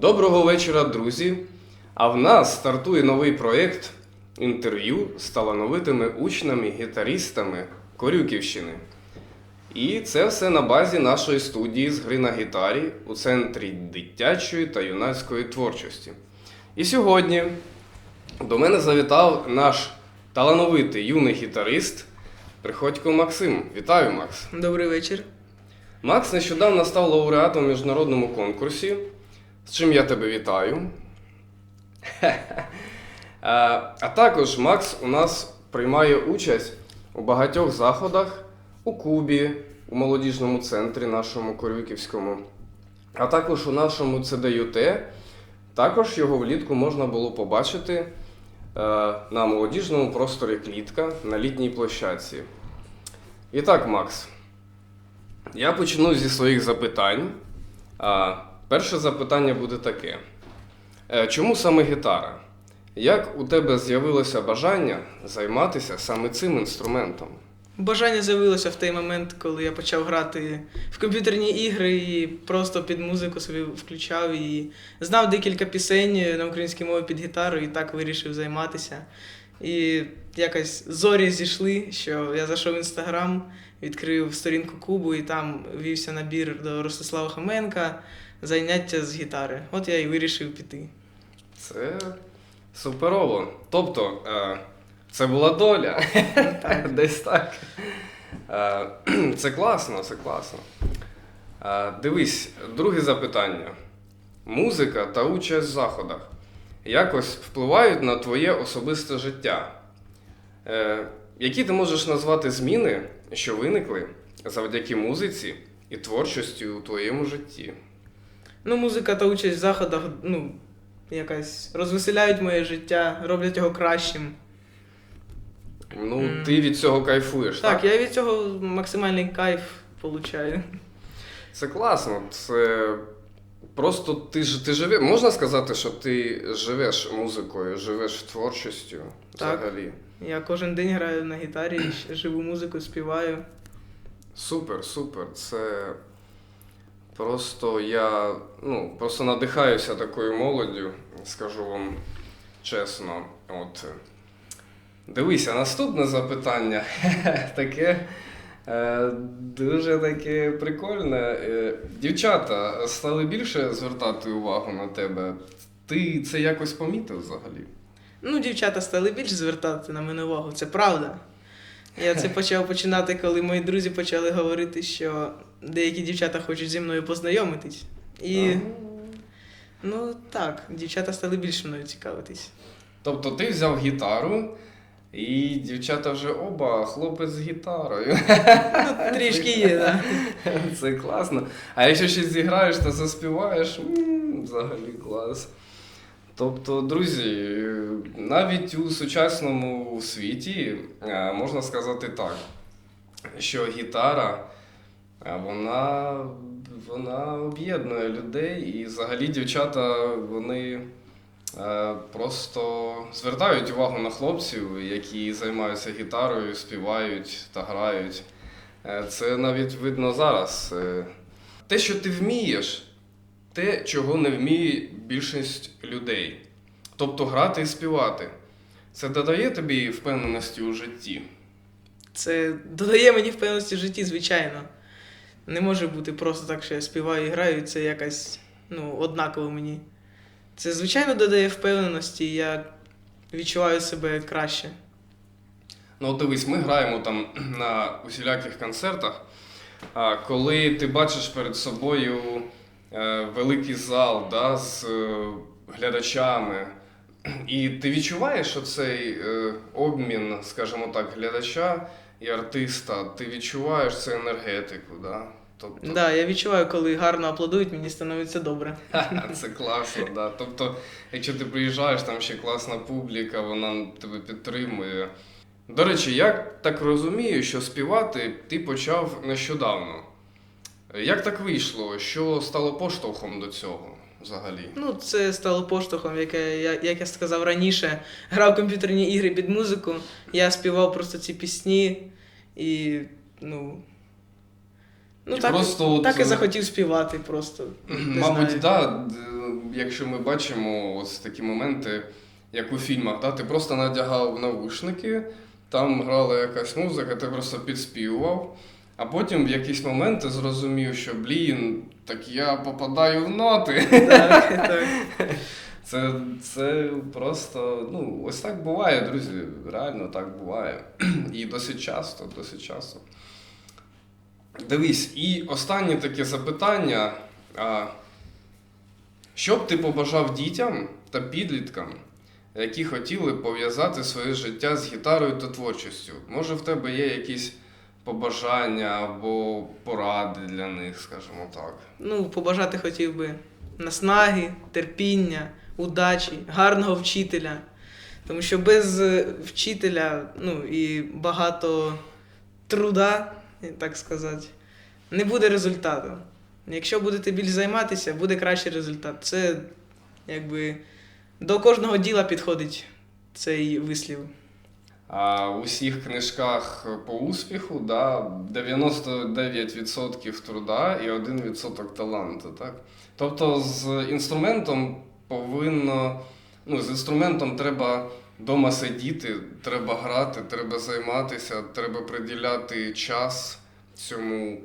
Доброго вечора, друзі! А в нас стартує новий проєкт інтерв'ю з талановитими учнями, гітаристами Корюківщини. І це все на базі нашої студії з гри на гітарі у центрі дитячої та юнацької творчості. І сьогодні до мене завітав наш талановитий юний гітарист Приходько Максим. Вітаю, Макс! Добрий вечір. Макс нещодавно став лауреатом у міжнародному конкурсі, з чим я тебе вітаю. А а також Макс у нас приймає участь у багатьох заходах у Кубі, у молодіжному центрі нашому Корюківському, а також у нашому ЦДЮТ. Також його влітку можна було побачити е, на молодіжному просторі Клітка на літній площадці. І так, Макс. Я почну зі своїх запитань. Перше запитання буде таке: Е, чому саме гітара? Як у тебе з'явилося бажання займатися саме цим інструментом? Бажання з'явилося в той момент, коли я почав грати в комп'ютерні ігри і просто під музику собі включав і знав декілька пісень на українській мові під гітару, і так вирішив займатися. І якось зорі зійшли, що я зайшов в інстаграм, відкрив сторінку Кубу, і там вівся набір до Ростислава Хоменка, заняття з гітари. От я і вирішив піти. Це суперово. Тобто, е, це була доля. Десь так. Е, Це класно, це класно. Е, Дивись, друге запитання. Музика та участь в заходах якось впливають на твоє особисте життя. Е, Які ти можеш назвати зміни, що виникли завдяки музиці і творчості у твоєму житті? Ну, музика та участь в заходах, ну, якась розвеселяють моє життя, роблять його кращим. Ну, Мгм. ти від цього кайфуєш, так? Так, я від цього максимальний кайф получаю. Це класно. Це просто ти ж ти живе. Можна сказати, що ти живеш музикою, живеш творчістю Так. взагалі. Я кожен день граю на гітарі, живу музику, співаю. Супер, супер. Це просто я ну, просто надихаюся такою молоддю, скажу вам чесно. От. Дивися, наступне запитання таке. Е, Дуже таке прикольне. Е, Дівчата стали більше звертати увагу на тебе. Ти це якось помітив взагалі? Ну, дівчата стали більше звертати на мене увагу, це правда. Я це почав починати, коли мої друзі почали говорити, що деякі дівчата хочуть зі мною познайомитись. І ну так, дівчата стали більше мною цікавитись. Тобто ти взяв гітару, і дівчата вже оба хлопець з гітарою. Ну, трішки є, так. Це класно. А якщо щось зіграєш та заспіваєш, взагалі клас. Тобто, друзі, навіть у сучасному світі е, можна сказати так, що гітара е, вона, вона об'єднує людей, і взагалі дівчата вони просто звертають увагу на хлопців, які займаються гітарою, співають та грають. Е, Це навіть видно зараз. Е, Те, що ти вмієш, те, чого не вміє більшість людей. Тобто грати і співати. Це додає тобі впевненості у житті. Це додає мені впевненості в житті, звичайно. Не може бути просто так, що я співаю і граю, це якась ну, однаково мені. Це, звичайно, додає впевненості, я відчуваю себе краще. Ну, дивись, ми граємо там на усіляких концертах. Коли ти бачиш перед собою е, великий зал да, з е, глядачами, і ти відчуваєш оцей е, обмін, скажімо так, глядача і артиста, ти відчуваєш цю енергетику. Да? Тобто, да, я відчуваю, коли гарно аплодують, мені становиться добре. Це класно, да. Тобто, якщо ти приїжджаєш, там ще класна публіка, вона тебе підтримує. До речі, я так розумію, що співати ти почав нещодавно. Як так вийшло? Що стало поштовхом до цього взагалі? Ну, це стало поштовхом, як я, я- як я сказав раніше, грав комп'ютерні ігри під музику, я співав просто ці пісні і, ну. Ну, так, просто от, так і е, захотів співати просто. Не Мабуть, знаю. да, якщо ми бачимо ось такі моменти, як у фільмах, да, ти просто надягав навушники, там грала якась музика, ти просто підспівував, а потім в якийсь момент ти зрозумів, що блін, так я попадаю в ноти. Так, так. Це, це просто, ну, ось так буває, друзі. Реально так буває. І досить часто, досить часто. Дивись, і останнє таке запитання. Що б ти побажав дітям та підліткам, які хотіли пов'язати своє життя з гітарою та творчістю? Може, в тебе є якісь побажання або поради для них, скажімо так. Ну, побажати хотів би наснаги, терпіння, удачі, гарного вчителя. Тому що без вчителя, ну і багато труда, так сказати, не буде результату. Якщо будете більш займатися, буде кращий результат. Це якби до кожного діла підходить цей вислів. А у всіх книжках по успіху да, 99% труда і 1% таланту. Так? Тобто з інструментом повинно. Ну, з інструментом треба вдома сидіти, треба грати, треба займатися, треба приділяти час цьому.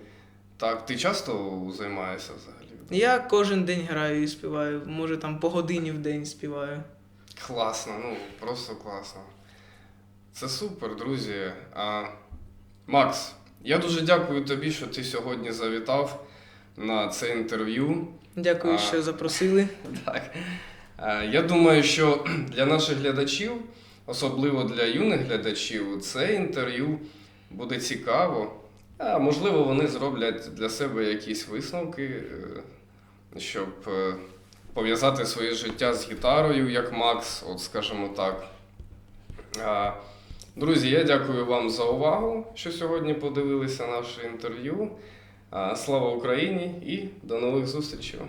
Так, ти часто займаєшся взагалі? Я кожен день граю і співаю, може там по годині в день співаю. Класно, ну просто класно. Це супер, друзі. А, Макс, я дуже дякую тобі, що ти сьогодні завітав на це інтерв'ю. Дякую, А. що запросили. Так. А, Я думаю, що для наших глядачів, особливо для юних глядачів, це інтерв'ю буде цікаво. А можливо, вони зроблять для себе якісь висновки, е, щоб е, пов'язати своє життя з гітарою, як Макс, от скажімо так. Друзі, я дякую вам за увагу, що сьогодні подивилися наше інтерв'ю. Слава Україні і до нових зустрічей!